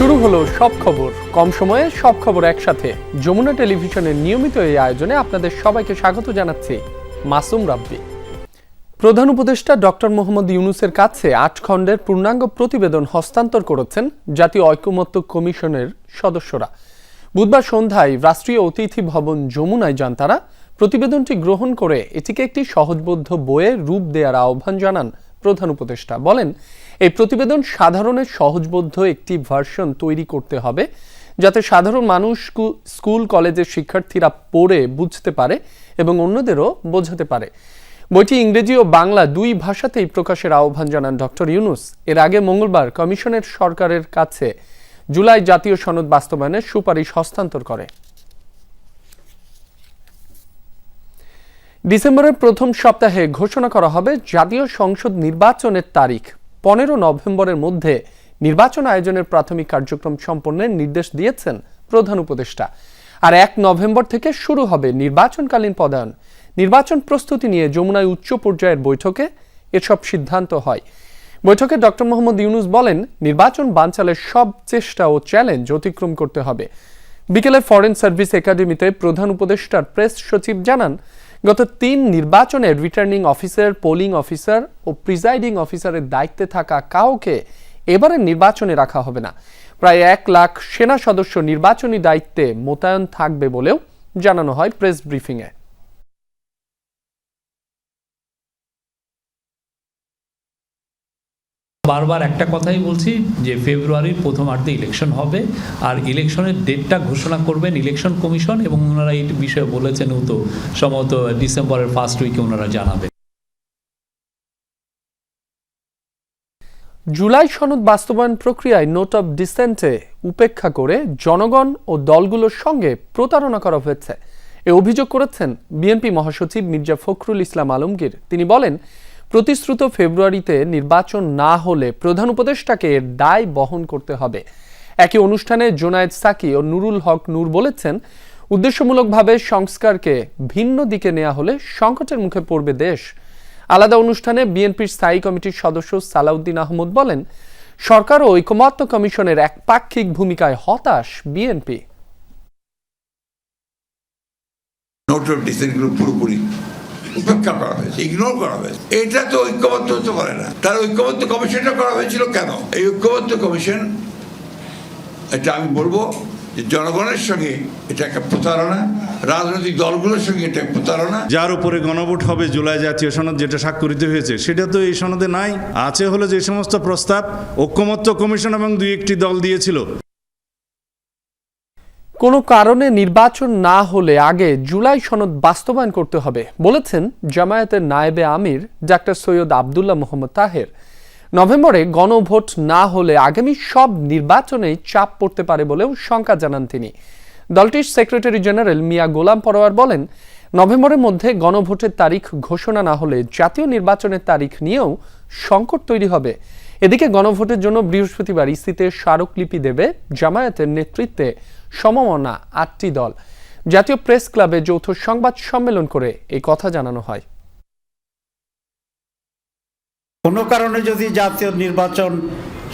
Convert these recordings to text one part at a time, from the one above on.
শুরু হলো সব খবর। কম সময়ে সব খবর একসাথে। যমুনা টেলিভিশনের নিয়মিত এই আয়োজনে আপনাদের সবাইকে স্বাগত জানাচ্ছি মাসুম রাব্বি। প্রধান উপদেষ্টা ডক্টর মোহাম্মদ ইউনুসের কাছে আট খণ্ডের পূর্ণাঙ্গ প্রতিবেদন হস্তান্তর করেছেন জাতীয় ঐকমত্য কমিশনের সদস্যরা। বুধবার সন্ধ্যায় রাষ্ট্রীয় অতিথি ভবন যমুনায় যান তারা। প্রতিবেদনটি গ্রহণ করে এটিকে একটি সহজবোধ্য বইয়ে রূপ দেওয়ার আহ্বান জানান প্রধান উপদেষ্টা। বলেন এই প্রতিবেদন সাধারণের সহজবোধ্য একটি ভার্সন তৈরি করতে হবে, যাতে সাধারণ মানুষ স্কু- স্কুল, কলেজের শিক্ষার্থীরা পড়ে, বুঝতে পারে এবং অন্যদেরও বোঝাতে পারে। বইটি ইংরেজি ও বাংলা দুই ভাষাতেই প্রকাশের আহ্বান জানান ডক্টর ইউনুস। এর আগে মঙ্গলবার কমিশনের সরকারের কাছে জুলাই জাতীয় সনদ বাস্তবায়নের সুপারিশ হস্তান্তর করে। ডিসেম্বরের প্রথম সপ্তাহে ঘোষণা করা হবে জাতীয় সংসদ নির্বাচনের তারিখ। পনেরো নভেম্বরের মধ্যে নির্বাচন আয়োজনের প্রাথমিক কার্যক্রম সম্পন্নের নির্দেশ দিয়েছেন প্রধান উপদেষ্টা। আর এক নভেম্বর থেকে শুরু হবে নির্বাচনকালীন পদায়ন। নির্বাচন প্রস্তুতি নিয়ে যমুনায় উচ্চ পর্যায়ের বৈঠকে এসব সিদ্ধান্ত হয়। বৈঠকে ডক্টর মোহাম্মদ ইউনুস বলেন, নির্বাচন বানচালের সব চেষ্টা ও চ্যালেঞ্জ অতিক্রম করতে হবে। বিকেলে ফরেন সার্ভিস একাডেমিতে প্রধান উপদেষ্টার প্রেস সচিব জানান গত তিন নির্বাচনে রিটার্নিং অফিসার পোলিং অফিসার ও প্রিজাইডিং অফিসারের দায়িত্বে থাকা কাউকে এবারের নির্বাচনে রাখা হবে না। প্রায় এক লাখ সেনা সদস্য নির্বাচনী দায়িত্বে মোতায়েন থাকবে বলেও জানানো হয় প্রেস ব্রিফিংয়ে। বারবার একটা কথাই বলছি যে ফেব্রুয়ারির প্রথমার্ধে ইলেকশন হবে, আর ইলেকশনের ডেটটা ঘোষণা করবেন ইলেকশন কমিশন এবং ওনারা এই বিষয়ে বলেছেন তো সম্ভবত ডিসেম্বরের ফার্স্ট উইকে ওনারা জানাবেন। জুলাই সনদ বাস্তবায়ন প্রক্রিয়ায় নোট অফ ডিসেন্টে উপেক্ষা করে জনগণ ও দলগুলোর সঙ্গে প্রতারণা করা হয়েছে। এ অভিযোগ করেছেন বিএনপি মহাসচিব মির্জা ফখরুল ইসলাম আলমগীর। তিনি বলেন প্রতিশ্রুত ফেব্রুয়ারিতে নির্বাচন না হলে প্রধান উপদেষ্টাকে এর দায় বহন করতে হবে। একই অনুষ্ঠানে জোনায়েদ সাকি ও নুরুল হক নূর বলেছেন, উদ্দেশ্যমূলকভাবে সংস্কারকে ভিন্ন দিকে নেওয়া হলে সংকটের মুখে পড়বে দেশ। আলাদা অনুষ্ঠানে বিএনপির স্থায়ী কমিটির সদস্য সালাউদ্দিন আহমদ বলেন, সরকার ও ঐকমত্য কমিশনের একপাক্ষিক ভূমিকায় হতাশ বিএনপি। নোট অফ ডিসেন্টগুলো পুরোপুরি উপেক্ষা করা হয়েছে ইগনোর করা হয়েছে। এটা তো ঐক্যবদ্ধ হতে পারে না। তার ঐক্যবদ্ধ কমিশনটা করা হয়েছিল কেন? এই ঐক্যবদ্ধ কমিশন, এটা আমি বলব জনগণের সঙ্গে এটা একটা প্রতারণা, রাজনৈতিক দলগুলোর সঙ্গে এটা প্রতারণা। যার উপরে গণভোট হবে জুলাই জাতীয় সনদ যেটা স্বাক্ষরিত হয়েছে, সেটা তো এই সনদে নাই। আছে হলো যে সমস্ত প্রস্তাব ঐক্যমত্য কমিশন এবং দুই একটি দল দিয়েছিল। কোনো কারণে নির্বাচন না হলে আগে জুলাই সনদ বাস্তবায়ন করতে হবে, বলেছেন জামায়াতের নায়েবে আমির ডাক্তার সৈয়দ আবদুল্লাহ মোহাম্মদ তাহের। নভেম্বরে গণভোট না হলে আগামী সব নির্বাচনে চাপ পড়তে পারে বলেও শঙ্কা জানান তিনি। দলটির সেক্রেটারি জেনারেল মিয়া গোলাম পরোয়ার বলেন, নভেম্বরের মধ্যে গণভোটের তারিখ ঘোষণা না হলে জাতীয় নির্বাচনের তারিখ নিয়েও সংকট তৈরি হবে। এদিকে গণভোটের জন্য বৃহস্পতিবার ইসিতে স্মারকলিপি দেবে জামায়াতের নেতৃত্বে সমমনা আটটি দল। জাতীয় প্রেস ক্লাবে যৌথ সংবাদ সম্মেলন করে এই কথা জানানো হয়। কোনো কারণে যদি জাতীয় নির্বাচন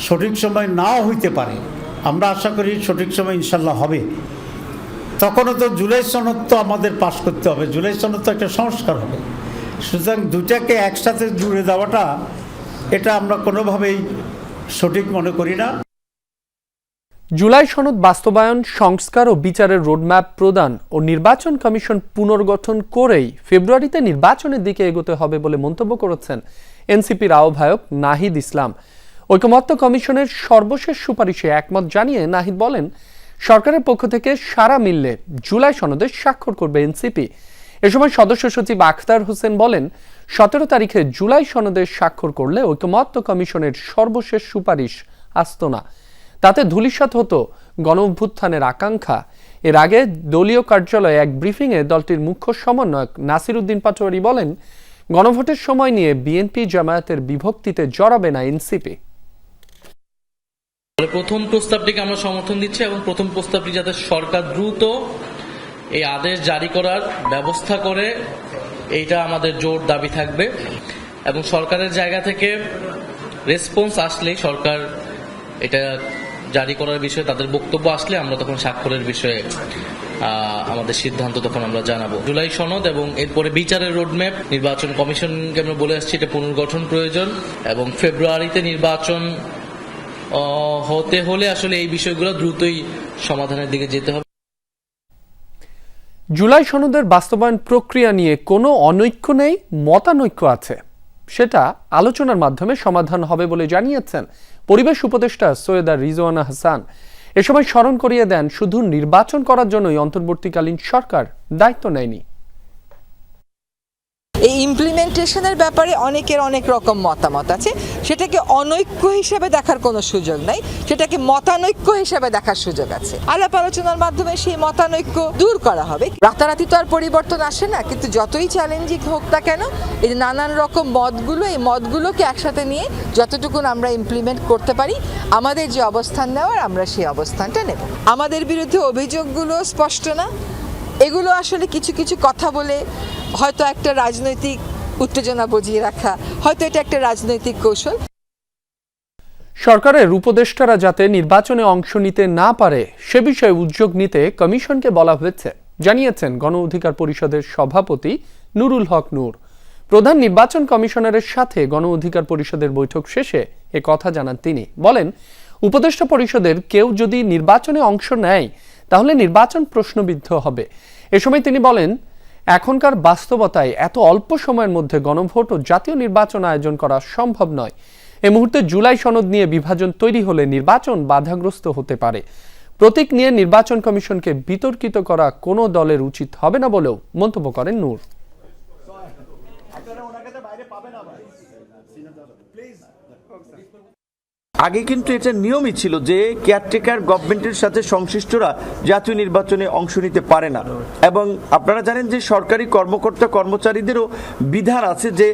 সঠিক সময় নাও হইতে পারে, আমরা আশা করি সঠিক সময় ইনশাল্লাহ হবে। তখনও তো জুলাই সনদ তো আমাদের পাশ করতে হবে, জুলাই সনদ তো একটা সংস্কার হবে। সুতরাং দুটাকে একসাথে জুড়ে দেওয়াটা, এটা আমরা কোনোভাবেই সঠিক মনে করি না। জুলাই সনদ বাস্তবায়ন, সংস্কার ও বিচারের রোডম্যাপ প্রদান ও নির্বাচন কমিশন পুনর্গঠন করেই ফেব্রুয়ারিতে নির্বাচনের দিকে এগোতে হবে বলে মন্তব্য করেছেন এনসিপির আহ্বায়ক নাহিদ ইসলাম। ঐকমত্য কমিশনের সর্বশেষ সুপারিশে একমত জানিয়ে নাহিদ বলেন, সরকারের পক্ষ থেকে সারা মিললে জুলাই সনদে স্বাক্ষর করবে এনসিপি। এ সময় সদস্য সচিব আখতার হোসেন বলেন, সতেরো তারিখে জুলাই সনদে স্বাক্ষর করলে ঐকমত্য কমিশনের সর্বশেষ সুপারিশ আসত না। তাতে ধূলিসাৎ হতো গণ অভ্যুত্থানের আকাঙ্ক্ষা। এর আগে দলীয় কার্যালয়ে এক ব্রিফিংয়ে দলটির মুখ্য সমন্বয়ক নাসির উদ্দিন পাটোয়ারি বলেন, গণভোটের সময় নিয়ে বিএনপি জামায়াতের বিভক্তিতে জড়াবে না এনসিপি। প্রথম প্রস্তাবটিকে আমরা সমর্থন দিচ্ছি এবং প্রথম প্রস্তাবটি যাতে সরকার দ্রুত এই আদেশ জারি করার ব্যবস্থা করে, এইটা আমাদের জোর দাবি থাকবে। এবং সরকারের জায়গা থেকে রেসপন্স আসলেই সরকার এটা জারি করার বিষয়ে তাদের বক্তব্য আসলে আমরা তখন স্বাক্ষরের বিষয়ে আমাদের সিদ্ধান্ত তখন আমরা জানাব। জুলাই সনদ এবং এরপরে বিচারের রোডম্যাপ, নির্বাচন কমিশনকে আমরা বলে আসছি এটা পুনর্গঠন প্রয়োজন এবং ফেব্রুয়ারিতে নির্বাচন হতে হলে আসলে এই বিষয়গুলো দ্রুতই সমাধানের দিকে যেতে হবে। জুলাই সনদের বাস্তবায়ন প্রক্রিয়া নিয়ে কোনো অনৈক্য নেই, মতানৈক্য আছে। সেটা আলোচনার মাধ্যমে সমাধান হবে বলে জানিয়েছেন পরিবেশ উপদেষ্টা সৈয়দা রিজওয়ানা হাসান এ সময় স্মরণ করিয়ে দেন, শুধু নির্বাচন করার জন্যই অন্তর্বর্তীকালীন সরকার দায়িত্ব নেয়নি। ইমপ্লিমেন্টেশনের ব্যাপারে অনেকের অনেক রকম মতামত আছে। সেটাকে অনৈক্য হিসেবে দেখার কোনো সুযোগ নাই, সেটাকে মতানৈক্য হিসেবে দেখার সুযোগ আছে। আলাপ আলোচনার মাধ্যমে সেই মতানৈক্য দূর করা হবে। রাতারাতি তো আর পরিবর্তন আসে না, কিন্তু যতই চ্যালেঞ্জিং হোক না কেন, এই যে নানান রকম মতগুলো, এই মতগুলোকে একসাথে নিয়ে যতটুকু আমরা ইমপ্লিমেন্ট করতে পারি, আমাদের যে অবস্থান নেওয়ার আমরা সেই অবস্থানটা নেব। আমাদের বিরুদ্ধে অভিযোগগুলো স্পষ্ট না এগুলো আসলে কিছু কিছু কথা বলে হয়তো একটা রাজনৈতিক উত্তেজনা বজিয়ে রাখা, হয়তো এটা একটা রাজনৈতিক কৌশল। সরকারের উপদেষ্টারা যাতে নির্বাচনে অংশ নিতে না পারে, সে বিষয়ে উদ্যোগ নিতে কমিশনকে বলা হয়েছে, জানিয়েছেন গণ অধিকার পরিষদের সভাপতি নুরুল হক নূর। প্রধান নির্বাচন কমিশনারের সাথে গণ অধিকার পরিষদের বৈঠক শেষে এ কথা জানান তিনি। বলেন, উপদেষ্টা পরিষদের কেউ যদি নির্বাচনে অংশ নেয় তাহলে নির্বাচন প্রশ্নবিদ্ধ হবে। এ সময় তিনি বলেন, এখনকার বাস্তবতায় এত অল্প সময়ের মধ্যে গণভোট ও জাতীয় নির্বাচন আয়োজন করা সম্ভব নয়। এ মুহূর্তে জুলাই সনদ নিয়ে বিভাজন তৈরি হলে নির্বাচন বাধাগ্রস্ত হতে পারে। প্রতীক নিয়ে নির্বাচন কমিশনকে বিতর্কিত করা কোনো দলের উচিত হবে না বলেও মন্তব্য করেন নূর। আগে কিন্তু এটা নিয়মই ছিল যে কেয়ারটেকার গভর্নমেন্টের সাথে সংশ্লিষ্টরা জাতীয় নির্বাচনে অংশ নিতে পারে না। এবং আপনারা জানেন যে সরকারি কর্মকর্তা কর্মচারীদেরও বিধান আছে যে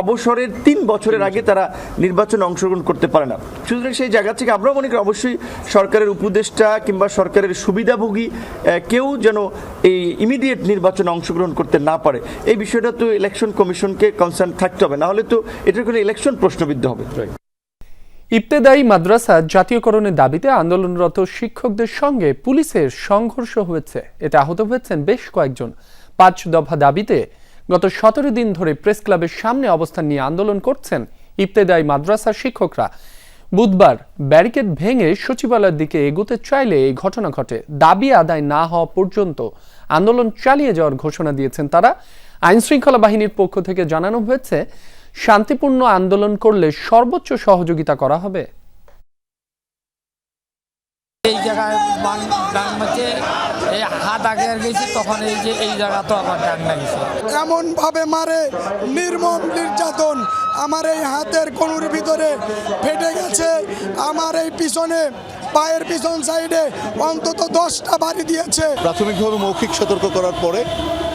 অবসরের তিন বছরের আগে তারা নির্বাচনে অংশগ্রহণ করতে পারে না। সুতরাং সেই জায়গা থেকে আমরা মনে করি অবশ্যই সরকারের উপদেষ্টা কিংবা সরকারের সুবিধাভোগী কেউ যেন এই ইমিডিয়েট নির্বাচনে অংশগ্রহণ করতে না পারে। এই বিষয়টা তো ইলেকশন কমিশনকে কনসার্ন থাকতে হবে। না হলে তো এটার কোনো ইলেকশন প্রশ্নবিদ্ধ হবে। ইবতেদায়ী মাদ্রাসা জাতীয়করণের দাবিতে আন্দোলনরত শিক্ষকদের সঙ্গে পুলিশের সংঘর্ষ হয়েছে। এতে আহত হয়েছেন বেশ কয়েকজন। পাঁচ দফা দাবিতে গত সতেরো দিন ধরে প্রেস ক্লাবের সামনে অবস্থান নিয়ে আন্দোলন করছেন ইবতেদায়ী মাদ্রাসার শিক্ষকরা। বুধবার ব্যারিকেড ভেঙে সচিবালয়ের দিকে এগোতে চাইলে এই ঘটনা ঘটে। দাবি আদায় না হওয়া পর্যন্ত আন্দোলন চালিয়ে যাওয়ার ঘোষণা দিয়েছেন তারা। আইনশৃঙ্খলা বাহিনীর পক্ষ থেকে জানানো হয়েছে শান্তিপূর্ণ আন্দোলন করলে সর্বোচ্চ সহযোগিতা করা হবে? এই জায়গায় এই হাত আগে তখন এই যে এই জায়গা তো আবার লাগিয়েছে মারে নির্মম নির্যাতন আমার এই হাতের কনুর ভিতরে ফেটে গেছে। আমার এই পিছনে পায়ের পিছন সাইডে অন্তত দশটা বাড়ি দিয়েছে। প্রাথমিকভাবে মৌখিক সতর্ক করার পরে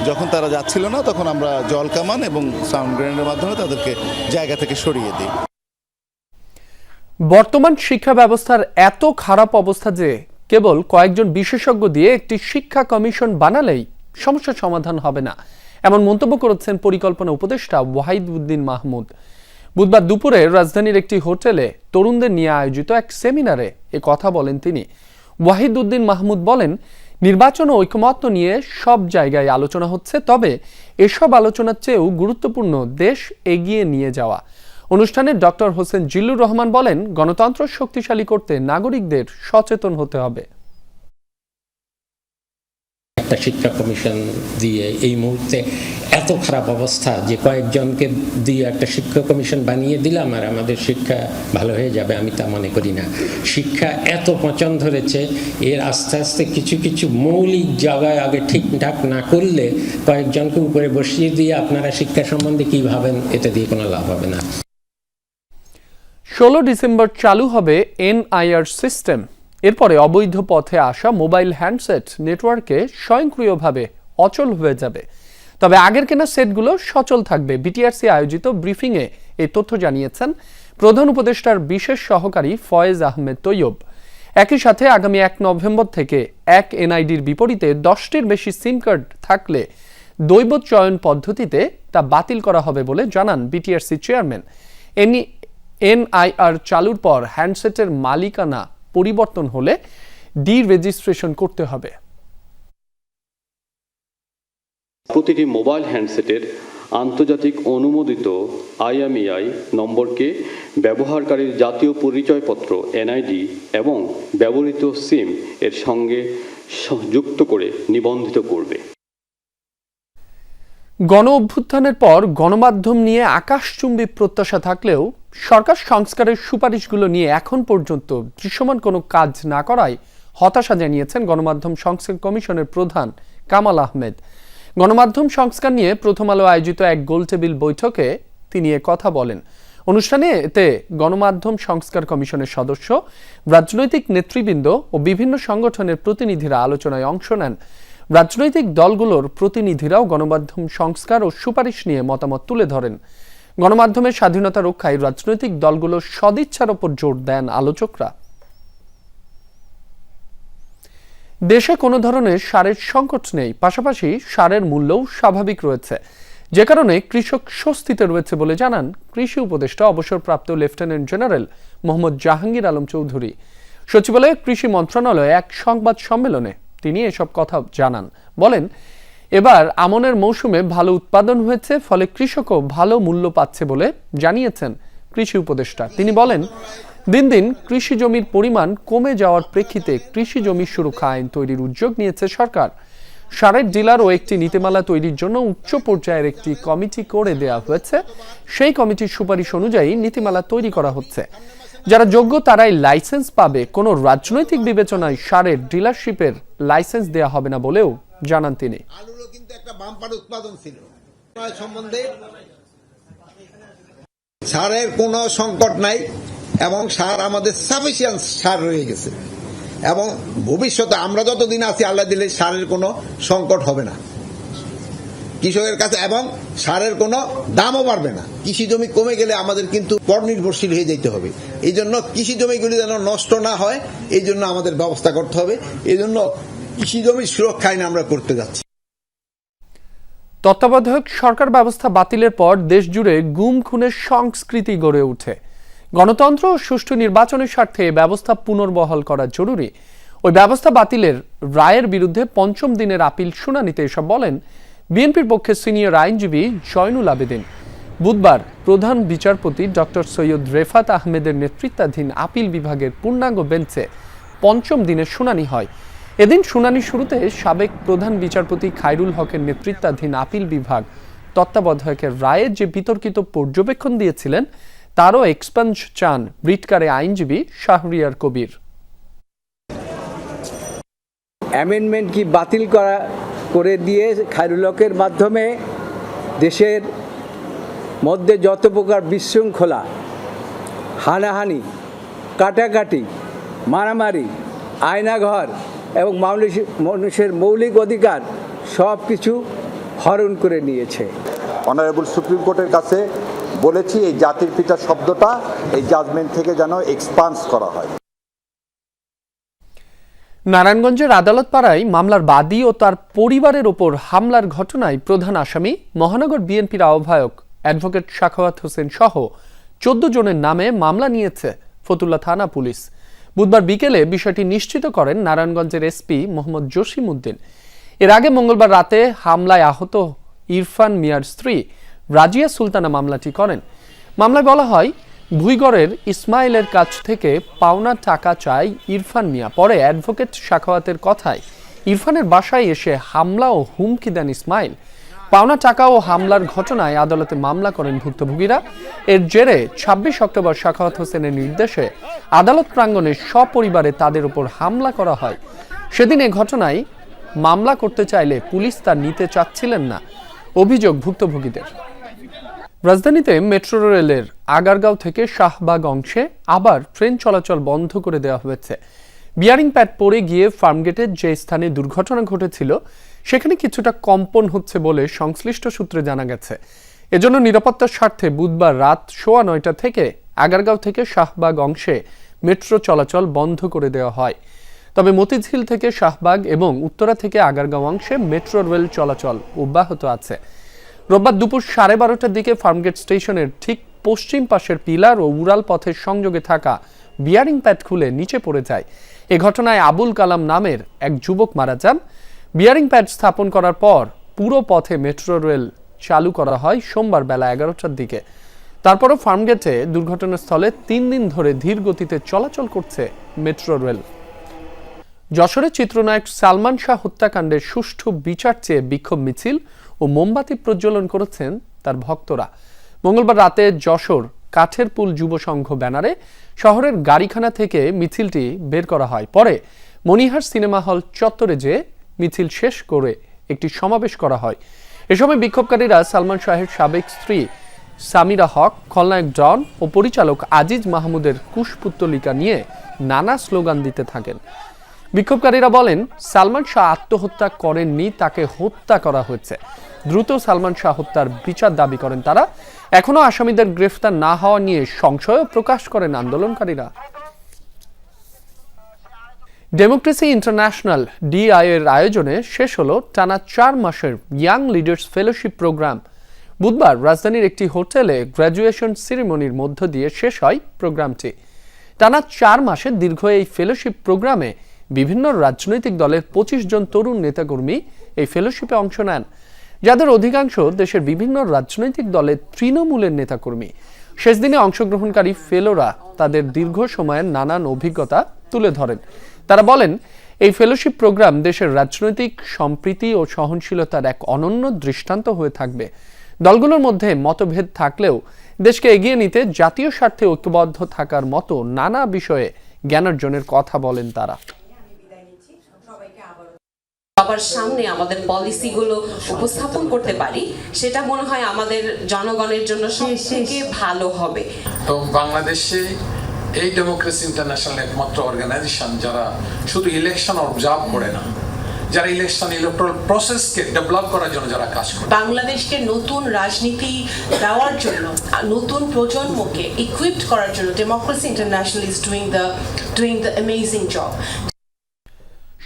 যখন তারা যাচ্ছিল না, তখন আমরা জল কামান এবং সাউন্ড গ্রেনেডের মাধ্যমে তাদেরকে জায়গা থেকে সরিয়ে দিই। বর্তমান শিক্ষা ব্যবস্থার এত খারাপ অবস্থা যে কেবল কয়েকজন বিশেষজ্ঞ দিয়ে একটি শিক্ষা কমিশন বানালেই সমস্যার সমাধান হবে না। এমন মন্তব্য করেছেন পরিকল্পনা উপদেষ্টা ওয়াহিদ উদ্দিন মাহমুদ। বুধবার দুপুরে রাজধানীর একটি হোটেলে তরুণদের নিয়ে আয়োজিত এক সেমিনারে এ কথা বলেন তিনি। ওয়াহিদ উদ্দিন মাহমুদ বলেন নির্বাচন ও ঐকমত্য নিয়ে সব জায়গায় আলোচনা হচ্ছে, তবে এসব আলোচনার চেয়েও গুরুত্বপূর্ণ দেশ এগিয়ে নিয়ে যাওয়া। অনুষ্ঠানে ডক্টর হোসেন জিল্লুর রহমান বলেন, গণতন্ত্র শক্তিশালী করতে নাগরিকদের সচেতন হতে হবে। একটা শিক্ষা কমিশন দিয়ে এই মুহূর্তে এত খারাপ অবস্থা যে কয়েকজনকে দিয়ে একটা শিক্ষা কমিশন বানিয়ে দিলাম আর আমাদের শিক্ষা ভালো হয়ে যাবে, আমি তা মনে করি না। শিক্ষা এত পচন ধরেছে, এর আস্তে আস্তে কিছু কিছু মৌলিক জায়গায় আগে ঠিকঠাক না করলে কয়েকজনকে উপরে বসিয়ে দিয়ে আপনারা শিক্ষা সম্বন্ধে কি ভাবেন এটা দিয়ে কোনো লাভ হবে না। ষোলো ডিসেম্বর চালু হবে এনআইআর সিস্টেম। এরপরে অবৈধ পথে আসা মোবাইল হ্যান্ডসেট নেটওয়ার্কে স্বয়ংক্রিয়ভাবে অচল হয়ে যাবে। তবে আগের কেনা সেটগুলো সচল থাকবে। বিটিআরসি আয়োজিত ব্রিফিংয়ে এই তথ্য জানিয়েছেন প্রধান উপদেষ্টার বিশেষ সহকারী ফয়েজ আহমেদ তৈয়ব। একই সাথে আগামী এক নভেম্বর থেকে এক এনআইডির বিপরীতে দশটির বেশি সিম কার্ড থাকলে দৈব চয়ন পদ্ধতিতে তা বাতিল করা হবে বলে জানান বিটিআরসি চেয়ারম্যান। এনি এনআইআর চালুর পর হ্যান্ডসেটের মালিকানা পরিবর্তন হলে ডি রেজিস্ট্রেশন করতে হবে। প্রতিটি মোবাইল হ্যান্ডসেটের আন্তর্জাতিক অনুমোদিত আইএমইআই নম্বরকে ব্যবহারকারীর জাতীয় পরিচয়পত্র, এনআইডি এবং ব্যবহৃত সিম এর সঙ্গে যুক্ত করে নিবন্ধিত করবে। গণ অভ্যুত্থানের পর গণমাধ্যম নিয়ে আকাশচুম্বী প্রত্যাশা থাকলেও সরকার সংস্কারের সুপারিশগুলো নিয়ে এখন পর্যন্ত দৃশ্যমান কোনো কাজ না করায় হতাশা জানিয়েছেন গণমাধ্যম সংস্কার কমিশনের প্রধান কামাল আহমেদ। গণমাধ্যম সংস্কার নিয়ে প্রথম আলো আয়োজিত এক গোলটেবিল বৈঠকে তিনি এ কথা বলেন। অনুষ্ঠানে এতে গণমাধ্যম সংস্কার কমিশনের সদস্য, রাজনৈতিক নেতৃবৃন্দ ও বিভিন্ন সংগঠনের প্রতিনিধিরা আলোচনায় অংশ নেন। রাজনৈতিক দলগুলোর প্রতিনিধিরাও গণমাধ্যম সংস্কার ও সুপারিশ নিয়ে মতামত তুলে ধরেন। গণমাধ্যমের স্বাধীনতা রক্ষায় রাজনৈতিক দলগুলোর সদিচ্ছার ওপর জোর দেন আলোচকরা। দেশে কোনো ধরনের সারের সংকট নেই, পাশাপাশি সারের মূল্যও স্বাভাবিক রয়েছে। যে কারণে কৃষক স্বস্তিতে রয়েছে বলে জানান কৃষি উপদেষ্টা, অবসরপ্রাপ্ত লেফটেন্যান্ট জেনারেল মোহাম্মদ জাহাঙ্গীর আলম চৌধুরী। সচিবালয়ে কৃষি মন্ত্রণালয়ে এক সংবাদ সম্মেলনে তিনি এসব কথা জানান। বলেন, এবার আমনের মৌসুমে ভালো উৎপাদন হয়েছে, ফলে কৃষকও ভালো মূল্য পাচ্ছে বলে জানিয়েছেন কৃষি উপদেষ্টা। তিনি বলেন, দিন দিন কৃষি জমির পরিমাণ কমে যাওয়ার প্রেক্ষিতে কৃষি জমি সুরক্ষা আইন তৈরির উদ্যোগ নিয়েছে সরকার। সারের ডিলার ও একটি নীতিমালা তৈরির জন্য উচ্চ পর্যায়ের একটি কমিটি করে দেওয়া হয়েছে। সেই কমিটির সুপারিশ অনুযায়ী নীতিমালা তৈরি করা হচ্ছে। যারা যোগ্য, তারাই লাইসেন্স পাবে। কোনো রাজনৈতিক বিবেচনায় সারের ডিলারশিপের লাইসেন্স দেয়া হবে না বলেও জানান তিনি। বাম্পার উৎপাদন সারের কোনো সংকট নাই এবং সার আমাদের সাফিসিয়েন্ট সার রয়ে গেছে। এবং ভবিষ্যতে আমরা যতদিন আছি, আল্লাহ দিলে সারের কোনো সংকট হবে না। কৃষকের কাছে এবং সারের কোনো দামও বাড়বে না। কৃষি জমি কমে গেলে আমাদের কিন্তু পর নির্ভরশীল হয়ে যেতে হবে। এই জন্য কৃষি জমিগুলি যেন নষ্ট না হয় এই জন্য আমাদের ব্যবস্থা করতে হবে। এই জন্য কৃষি জমির সুরক্ষা আইন আমরা করতে যাচ্ছি। তত্ত্বাবধায়ক সরকার ব্যবস্থা বাতিলের পর দেশজুড়ে গুম খুনের সংস্কৃতি গড়ে উঠে। গণতন্ত্র ও সুষ্ঠু নির্বাচনের স্বার্থে ব্যবস্থা পুনর্বহাল করা জরুরি। ওই ব্যবস্থা বাতিলের রায়ের বিরুদ্ধে পঞ্চম দিনের আপিল শুনানিতে এসব বলেন বিএনপির পক্ষে সিনিয়র আইনজীবী জয়নুল আবেদিন। বুধবার প্রধান বিচারপতি ডক্টর সৈয়দ রেফাত আহমেদের নেতৃত্বাধীন আপিল বিভাগের পূর্ণাঙ্গ বেঞ্চে পঞ্চম দিনের শুনানি হয়। এদিন শুনানি শুরুতে সাবেক প্রধান বিচারপতি খায়রুল হকের নেতৃত্বাধীন আপিল বিভাগ তত্ত্বাবধায়কের রায়ের যে বিতর্কিত পর্যবেক্ষণ দিয়েছিলেন, তারও এক্সপাঞ্জ চান ব্রিটকারে আইনজীবী শাহরিয়ার কবির। অ্যামেন্ডমেন্ট কি বাতিল করা করে দিয়ে খায়রুলকের মাধ্যমে দেশের মধ্যে যত প্রকার বিশৃঙ্খলা, হানাহানি, কাটাকাটি, মারামারি, আয়নাঘর এবং মানুষ- মানুষের মৌলিক অধিকার সব কিছু হরণ করে নিয়েছে। অনারেবল সুপ্রিম কোর্টের কাছে বলেছি, এই জাতির পিতা শব্দটা এই জাজমেন্ট থেকে যেন এক্সপান্স করা হয়। নারায়ণগঞ্জের আদালত পাড়ায় মামলার বাদী ও তার পরিবারের ওপর হামলার ঘটনায় প্রধান আসামি মহানগর বিএনপির আহ্বায়ক অ্যাডভোকেট শাখাওয়াত হোসেন সহ চোদ্দ জনের নামে মামলা নিয়েছে ফতুল্লা থানা পুলিশ। বুধবার বিকেলে বিষয়টি নিশ্চিত করেন নারায়ণগঞ্জের এসপি মোহাম্মদ জসিম উদ্দিন। এর আগে মঙ্গলবার রাতে হামলায় আহত ইরফান মিয়ার স্ত্রী রাজিয়া সুলতানা মামলাটি করেন। মামলায় বলা হয় ভুইগড়ের ইসমাইলের কাছ থেকে পাওনা টাকা চায় ইরফান মিয়া। পরে অ্যাডভোকেট শাখাওয়াতের কথায় ইরফানের বাসায় এসে হামলা ও হুমকি দেন ইসমাইল। পাওনা টাকা ও হামলার ঘটনায় আদালতে মামলা করেন ভুক্তভোগীরা। এর জেরে ছাব্বিশ অক্টোবর শাখাওয়াত হোসেনের নির্দেশে আদালত প্রাঙ্গণে সপরিবারে তাদের উপর হামলা করা হয়। সেদিন এ ঘটনায় মামলা করতে চাইলে পুলিশ তা নিতে চাচ্ছিলেন না, অভিযোগ ভুক্তভোগীদের। রাজধানীতে মেট্রো রেলের আগারগাঁও থেকে শাহবাগ অংশে আবার ট্রেন চলাচল বন্ধ করে দেওয়া হয়েছে। বিয়ারিং প্যাড পরে গিয়ে ফার্মগেটের যে স্থানে দুর্ঘটনা ঘটেছিল, সেখানে কিছুটা কম্পন হচ্ছে বলে সংশ্লিষ্ট সূত্রে জানা গেছে। এজন্য নিরাপত্তার স্বার্থে বুধবার রাত সোয়া নয়টা থেকে আগারগাঁও থেকে শাহবাগ অংশে মেট্রো চলাচল বন্ধ করে দেওয়া হয়। তবে মতিঝিল থেকে শাহবাগ এবং উত্তরা থেকে আগারগাঁও অংশে মেট্রো রেল চলাচল অব্যাহত আছে। রোববার দুপুর সাড়ে বারোটার দিকে ফার্মগেট স্টেশনের ঠিক পশ্চিম পাশের পিলার ও উড়াল পথের সংযোগে থাকা বিয়ারিং প্যাড খুলে নিচে পড়ে যায়। এ ঘটনায় আবুল কালাম নামের এক যুবক মারা যান। বিয়ারিং প্যাড স্থাপন করার পর পুরো পথে মেট্রো রেল চালু করা হয় সোমবার বেলা এগারোটার দিকে। তারপরও ফার্মগেটে দুর্ঘটনাস্থলে তিন দিন ধরে ধীর গতিতে চলাচল করছে মেট্রো রেল। যশোরের চিত্রনায়ক সালমান শাহ হত্যাকাণ্ডের সুষ্ঠু বিচার চেয়ে বিক্ষোভ মিছিল ও মোমবাতি প্রজ্বলন করেছেন তার ভক্তরা। মঙ্গলবার রাতে যশোর কাঠের পুল যুব সংঘ ব্যানারে শহরের গাড়িখানা থেকে মিছিলটি বের করা হয়। পরে মনিহার সিনেমা হল চত্বরে যে মিছিল শেষ করে একটি সমাবেশ করা হয়। এ সময় বিক্ষোভকারীরা সালমান শাহের সাবেক স্ত্রী সামিরা হক, খলনায়ক ডন ও পরিচালক আজিজ মাহমুদের কুশপুত্তলিকা নিয়ে নানা স্লোগান দিতে থাকেন। বিক্ষোভকারীরা বলেন, সালমান শাহ আত্মহত্যা করেননি, তাকে হত্যা করা হয়েছে। দ্রুত সালমান শাহ হত্যার বিচার দাবি করেন তারা। এখনও আসামিদের গ্রেফতার না হওয়া নিয়ে সংশয়ও প্রকাশ করেন আন্দোলনকারীরা। ডেমোক্রেসি ইন্টারন্যাশনাল ডিআই এর আয়োজনে শেষ হলো টানা চার মাসের ইয়াং লিডার্স ফেলোশিপ প্রোগ্রাম। বুধবার রাজধানীর একটি হোটেলে গ্র্যাজুয়েশন সেরিমনির মধ্য দিয়ে শেষ হয় প্রোগ্রামটি। টানা চার মাসের দীর্ঘ এই ফেলোশিপ প্রোগ্রামে বিভিন্ন রাজনৈতিক দলের পঁচিশ জন তরুণ নেতাকর্মী এই ফেলোশিপে অংশ নেন, যাদের অধিকাংশ দেশের বিভিন্ন রাজনৈতিক দলের তৃণমূলের নেতাকর্মী। শেষ দিনে অংশগ্রহণকারী ফেলোরা তাদের দীর্ঘ সময়ের নানান অভিজ্ঞতা তুলে ধরেন। তারা বলেন, এই ফেলোশিপ প্রোগ্রাম দেশের রাজনৈতিক সম্প্রীতি ও সহনশীলতার এক অনন্য দৃষ্টান্ত হয়ে থাকবে। দলগুলোর মধ্যে মতভেদ থাকলেও দেশকে এগিয়ে নিতে জাতীয় স্বার্থে ঐক্যবদ্ধ থাকার মতো নানা বিষয়ে জ্ঞানার্জনের কথা বলেন তারা। সবার সামনে আমাদের পলিসিগুলো উপস্থাপন করতে পারি সেটা মনে হয় আমাদের জনগণের জন্য সবথেকে ভালো হবে। তো বাংলাদেশে এই ডেমোক্রেসি ইন্টারন্যাশনাল একমাত্র অর্গানাইজেশন যারা শুধু ইলেকশন অবজার্ভ করে না যারা ইলেকশন ইলেকট্রাল প্রসেসকে ডেভেলপ করার জন্য যারা কাজ করে। বাংলাদেশকে নতুন রাজনীতি দেওয়ার জন্য আর নতুন প্রজন্মকে ইকুইপড করার জন্য democracy international is doing the doing the amazing job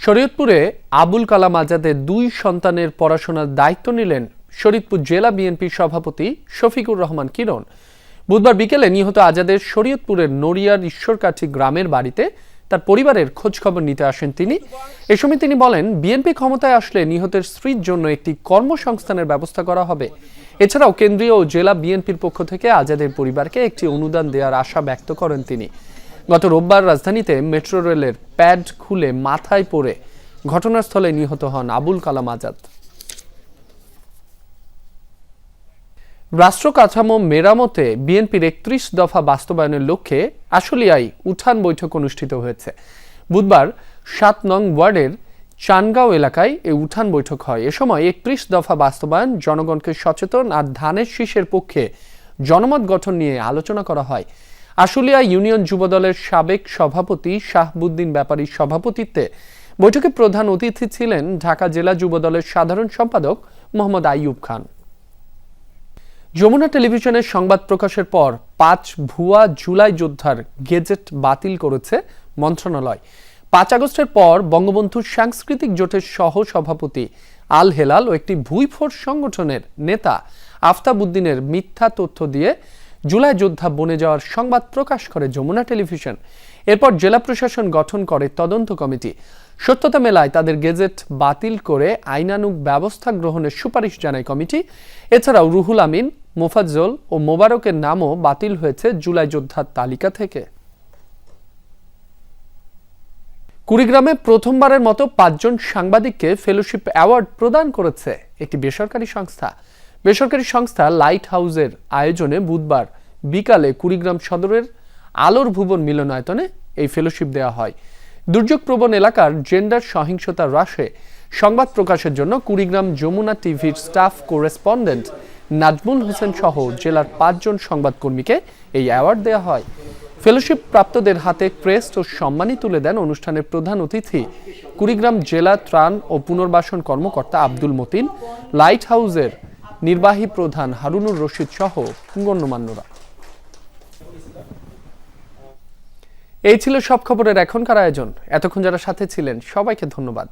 শরীয়তপুরে Abul Kalam আজাদের দুই সন্তানের পড়াশোনার দায়িত্ব নিলেন শরীয়তপুর জেলা বিএনপির সভাপতি শফিকুর রহমান কিরণ। বুধবার বিকেলে নিহত আজাদের শরীয়তপুরের নড়িয়ার ঈশ্বরকাঠি গ্রামের বাড়িতে তার পরিবারের খোঁজ খবর নিতে আসেন তিনি। এ সময় তিনি বলেন, বিএনপি ক্ষমতায় আসলে নিহতের স্ত্রীর জন্য একটি কর্মসংস্থানের ব্যবস্থা করা হবে। এছাড়াও কেন্দ্রীয় ও জেলা বিএনপির পক্ষ থেকে আজাদের পরিবারকে একটি অনুদান দেওয়ার আশা ব্যক্ত করেন তিনি। গত রোববার রাজধানীতে মেট্রো রেলের প্যাড খুলে মাথায় পড়ে ঘটনাস্থলে নিহত হন আবুল কালাম আজাদ। রাষ্ট্র কাঠামো মেরামতে বিএনপির একত্রিশ দফা বাস্তবায়নের লক্ষ্যে আশুলিয়ায় উঠান বৈঠক অনুষ্ঠিত হয়েছে। বুধবার সাত নং ওয়ার্ডের চানগাঁও এলাকায় এই উঠান বৈঠক হয়। এ সময় একত্রিশ দফা বাস্তবায়ন, জনগণকে সচেতন আর ধানের শীষের পক্ষে জনমত গঠন নিয়ে আলোচনা করা হয়। আশুলিয়া ইউনিয়ন যুবদলের সাবেক সভাপতি শাহবুদ্দিন ব্যাপারীর সভাপতিত্বে বৈঠকে প্রধান অতিথি ছিলেন ঢাকা জেলা যুবদলের সাধারণ সম্পাদক মোহাম্মদ আইয়ুব খান। যমুনা টেলিভিশনের সংবাদ প্রকাশের পর পাঁচ ভুয়া জুলাই যোদ্ধার গেজেট বাতিল করেছে মন্ত্রণালয়। পাঁচ আগস্টের পর বঙ্গবন্ধু সাংস্কৃতিক জোটের সহ সভাপতি আল হেলাল ও একটি ভুইফোর সংগঠনের নেতা আফতাবুদ্দিনের মিথ্যা তথ্য দিয়ে জুলাই যোদ্ধা বনে যাওয়ার সংবাদ প্রকাশ করে যমুনা টেলিভিশন। এরপর জেলা প্রশাসন গঠন করে তদন্ত কমিটি। সত্যতা মেলায় তাদের গেজেট বাতিল করে আইনানুগ ব্যবস্থা গ্রহণের সুপারিশ জানায় কমিটি। এছাড়াও রুহুল আমিন, মোফাজ্জল ও মোবারকের নামও বাতিল হয়েছে জুলাই যোদ্ধার তালিকা থেকে। কুড়িগ্রামে প্রথমবারের মতো পাঁচজন সাংবাদিককে ফেলোশিপ অ্যাওয়ার্ড প্রদান করেছে একটি বেসরকারি সংস্থা। বেসরকারি সংস্থা লাইট হাউসের আয়োজনে বুধবার বিকালে কুড়িগ্রাম সদরের আলোর ভুবন মিলনায়তনে এই ফেলোশিপ দেওয়া হয়। দুর্যোগ প্রবণ এলাকার জেন্ডার সহিংসতা হ্রাসে সংবাদ প্রকাশের জন্য কুড়িগ্রাম যমুনা টিভির স্টাফ কোরেসপন্ডেন্ট নাজমুল হোসেন সহ জেলার পাঁচজন সংবাদকর্মীকে এই অ্যাওয়ার্ড দেওয়া হয়। ফেলোশিপ প্রাপ্তদের হাতে ক্রেস্ট ও সম্মানী তুলে দেন অনুষ্ঠানের প্রধান অতিথি কুড়িগ্রাম জেলা ত্রাণ ও পুনর্বাসন কর্মকর্তা আব্দুল মতিন। লাইট হাউসের নির্বাহী প্রধান হারুনুর রশিদ সহ গণ্যমান্যরা। এই ছিল সব খবরের এখনকার আয়োজন। এতক্ষণ যারা সাথে ছিলেন, সবাইকে ধন্যবাদ।